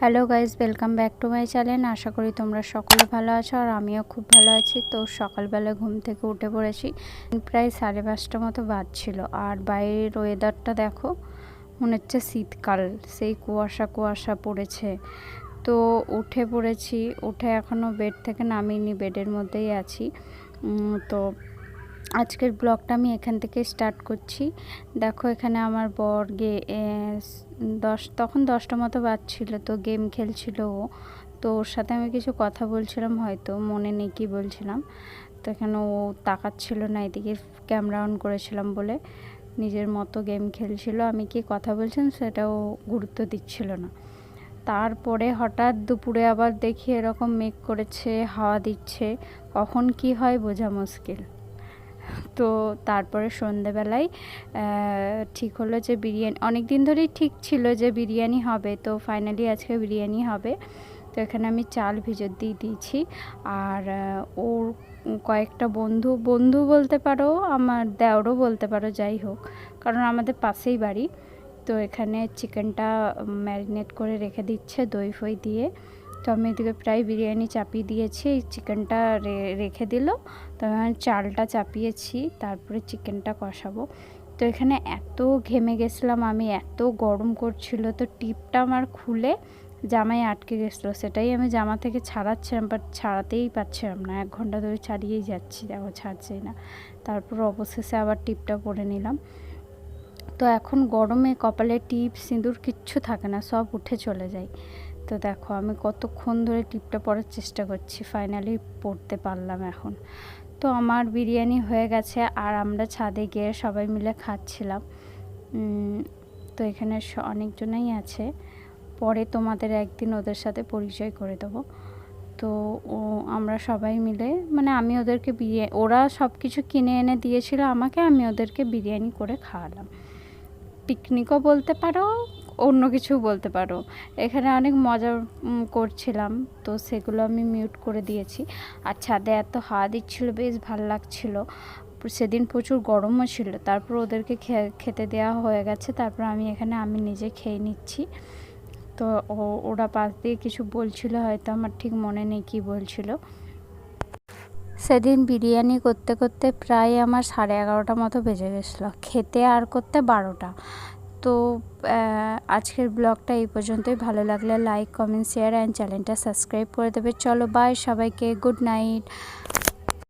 Hello guys welcome back to my channel আশা করি তোমরা সকলে ভালো আছো আর আমিও খুব ভালো আছি। তো সকালবেলা ঘুম থেকে উঠে পড়েছি। প্রায় সাড়ে পাঁচটা মতো বাজছিল। আর বাইরের ওয়েদারটা দেখো, মনে হচ্ছে শীতকাল। সেই কুয়াশা কুয়াশা পড়েছে। তো উঠে পড়েছি। উঠে এখনও বেড থেকে নামিনি বেডের মধ্যেই আছি। তো আজকের ব্লগটা আমি এখান থেকে স্টার্ট করছি। দেখো এখানে আমার বর গে দশ, তখন দশটা মতো বাজছিল তো গেম খেলছিল ও। তো ওর সাথে আমি কিছু কথা বলছিলাম হয়তো, মনে নেই কি বলছিলাম। তো এখানে ও তাকাচ্ছিল না, এদিকে ক্যামেরা অন করেছিলাম বলে। নিজের মতো গেম খেলছিল, আমি কি কথা বলছিলাম সেটাও গুরুত্ব দিচ্ছিল না। তারপরে হঠাৎ দুপুরে আবার দেখি এরকম মেঘ করেছে, হাওয়া দিচ্ছে। কখন কি হয় বোঝা মুশকিল। তো তারপরে সন্ধেবেলায় ঠিক হলো যে বিরিয়ানি অনেক দিন ধরেই ঠিক ছিল যে বিরিয়ানি হবে, তো ফাইনালি আজকে বিরিয়ানি হবে। তো এখানে আমি চাল ভিজত দিয়ে দিয়েছি। আর ওর কয়েকটা বন্ধু বন্ধু বলতে পারো, আমার দেওরও বলতে পারো, যাই হোক, কারণ আমাদের পাশেই বাড়ি। তো এখানে চিকেনটা ম্যারিনেট করে রেখে দিচ্ছে দই ফই দিয়ে। তো আমি এদিকে প্রায় বিরিয়ানি চাপিয়ে দিয়েছি চিকেনটা রেখে দিল। তো আমি চালটা চাপিয়েছি, তারপরে চিকেনটা কষাবো। তো এখানে এত ঘেমে গেছিলাম আমি, এত গরম করছিল, তো টিপটা আমার খুলে জামায় আটকে গেছিল। সেটাই আমি জামা থেকে ছাড়াচ্ছিলাম বাট ছাড়াতেই পারছিলাম না। এক ঘণ্টা ধরে ছাড়িয়েই যাচ্ছি, দেখো ছাড়ছেই না। তারপর অবশেষে আবার টিপটা পরে নিলাম। তো এখন গরমে কপালে টিপ, সিঁদুর কিচ্ছু থাকে না, সব উঠে চলে যায়। তো দেখো, আমি কতক্ষণ ধরে টিপটা পরার চেষ্টা করছি ফাইনালি পড়তে পারলাম এখন। তো আমার বিরিয়ানি হয়ে গেছে আর আমরা ছাদে গিয়ে সবাই মিলে খাচ্ছিলাম। তো এখানে অনেকজনেই আছে। পরে তোমাদের একদিন ওদের সাথে পরিচয় করে দেবো। তো ও, আমরা সবাই মিলে মানে আমি ওদেরকে বিরিয়ানি ওরা সব কিছু কিনে এনে দিয়েছিল আমাকে, আমি ওদেরকে বিরিয়ানি করে খাওয়ালাম। পিকনিকও বলতে পারো অন্য কিছু বলতে পারো। এখানে অনেক মজা করছিলাম। তো সেগুলো আমি মিউট করে দিয়েছি। আর ছাদে এত হাওয়া দিচ্ছিল, বেশ ভালো লাগছিল। সেদিন প্রচুর গরমও ছিল। তারপর ওদেরকে খেতে দেওয়া হয়ে গেছে। তারপর আমি এখানে, আমি নিজে খেয়ে নিচ্ছি। তো ওরা পাশ দিয়ে কিছু বলছিল, হয়তো আমার ঠিক মনে নেই কি বলছিল। সেদিন বিরিয়ানি করতে করতে প্রায় আমার সাড়ে এগারোটা মতো বেজে গেছিল। খেতে আর করতে বারোটা। তো আজকের ব্লগটা এই পর্যন্তই। ভালো লাগলে লাইক, কমেন্ট, শেয়ার অ্যান্ড চ্যানেলটা সাবস্ক্রাইব করে দেবে। চলো বাই সবাইকে। Good night.